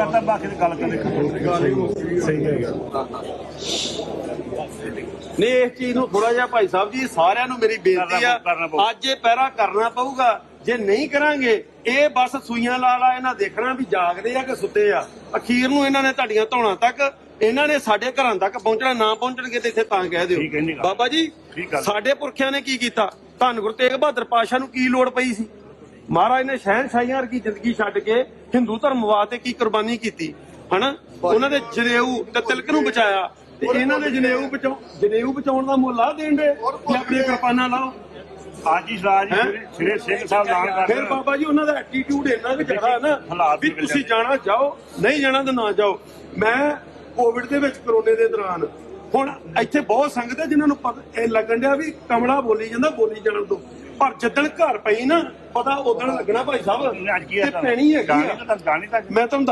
ਕਰਦਾ ਬਾਕੀ ਦੀ ਗੱਲ ਕਰੇ ਸਹੀ ਹੈਗਾ ਨਹੀਂ ਇਸ ਚੀਜ਼ ਨੂੰ ਥੋੜਾ ਜਿਹਾ ਭਾਈ ਸਾਹਿਬ ਜੀ ਸਾਰਿਆਂ ਨੂੰ ਮੇਰੀ ਬੇਨਤੀ ਆ ਕਰਨਾ ਪਊ। ਅੱਜ ਇਹ ਪਹਿਰਾ ਕਰਨਾ ਪਊਗਾ। ਜੇ ਨਹੀਂ ਕਰਾਂਗੇ ਇਹ ਬਸ ਸੂਈਆਂ ਲਾ ਲਾ ਇਹਨਾਂ ਦੇਖਣਾ ਵੀ ਜਾਗਦੇ ਆ ਕਿ ਸੁੱਤੇ ਆ। ਅਖੀਰ ਨੂੰ ਇਹਨਾਂ ਨੇ ਤੁਹਾਡੀਆਂ ਧੌਣਾ ਤੱਕ ਇਹਨਾਂ ਨੇ ਸਾਡੇ ਘਰਾਂ ਤੱਕ ਪਹੁੰਚਣਾ ਨਾ ਪਹੁੰਚਣਗੇ ਤੇ ਇੱਥੇ ਤਾਂ ਕਹਿ ਠੀਕ ਹੈ, ਨਹੀਂ ਦਿਓ ਗੱਲ। ਬਾਬਾ ਜੀ ਠੀਕ ਗੱਲ। ਸਾਡੇ ਪੁਰਖਿਆਂ ਨੇ ਕੀ ਕੀਤਾ? ਧੰਨ ਗੁਰੂ ਤੇਗ ਬਹਾਦਰ ਪਾਸ਼ਾ ਨੂੰ ਕੀ ਲੋੜ ਪਈ ਸੀ? ਮਹਾਰਾਜ ਨੇ ਸ਼ਹਿਨਸ਼ਾਹੀਆਂ ਵਰਗੀ ਜ਼ਿੰਦਗੀ ਛੱਡ ਕੇ ਹਿੰਦੂ ਧਰਮ ਵਾਸਤੇ ਕੀ ਕੁਰਬਾਨੀ ਕੀਤੀ ਹਨਾ? ਉਹਨਾਂ ਦੇ ਜਨੇਊ ਤੇ ਤਿਲਕ ਨੂੰ ਬਚਾਇਆ ਤੇ ਇਹਨਾਂ ਦੇ ਜਨੇਊ ਬਚਾਉ ਜਨੇਊ ਬਚਾਉਣ ਦਾ ਮੁੱਲ ਆ ਦੇਣ ਦੇ। ਕਿ ਆਪਣੀਆਂ ਕਿਰਪਾਨਾਂ ਲਾਓ ਅੱਜ ਹੀ? ਰਾਜ ਹੈਂ? ਸ੍ਰੀ ਸਿੰਘ ਸਾਹਿਬ ਐਲਾਨ ਕਰ ਫਿਰ ਬਾਬਾ ਜੀ ਉਹਨਾਂ ਦਾ ਐਟੀਟਿਊਡ ਇੰਨਾ ਕਿ ਜ਼ਿਆਦਾ ਹੈ ਨਾ ਵੀ ਤੁਸੀਂ। ਜਾਣਾ ਜਾਓ ਨਹੀਂ ਜਾਣਾ ਤਾਂ ਨਾ ਜਾਓ। ਮੈਂ ਕੋਵਿਡ ਦੇ ਵਿੱਚ ਕਰੋਨੇ ਦੇ ਦੌਰਾਨ ਹੁਣ ਇੱਥੇ ਬਹੁਤ ਸੰਗਤ ਹੈ ਜਿਨ੍ਹਾਂ ਨੂੰ ਇਹ ਲੱਗਣ ਡਿਆ ਵੀ ਕਮਲਾ ਬੋਲੀ ਜਾਂਦਾ ਬੋਲੀ ਜਾਣ ਤੋਂ। ਪਰ ਜਦੋਂ ਘਰ ਪਈ ਨਾ ਪਤਾ ਉਦੋਂ ਲੱਗਣਾ ਭਾਈ ਸਾਹਿਬ ਅੱਜ ਕੀ ਹੈ ਤੇ ਪੈਣੀ ਹੈਗੀ ਗਾਣੀ ਆ। ਤਾਂ ਗਾਣੀ ਤਾਂ ਮੈਂ ਤੁਹਾਨੂੰ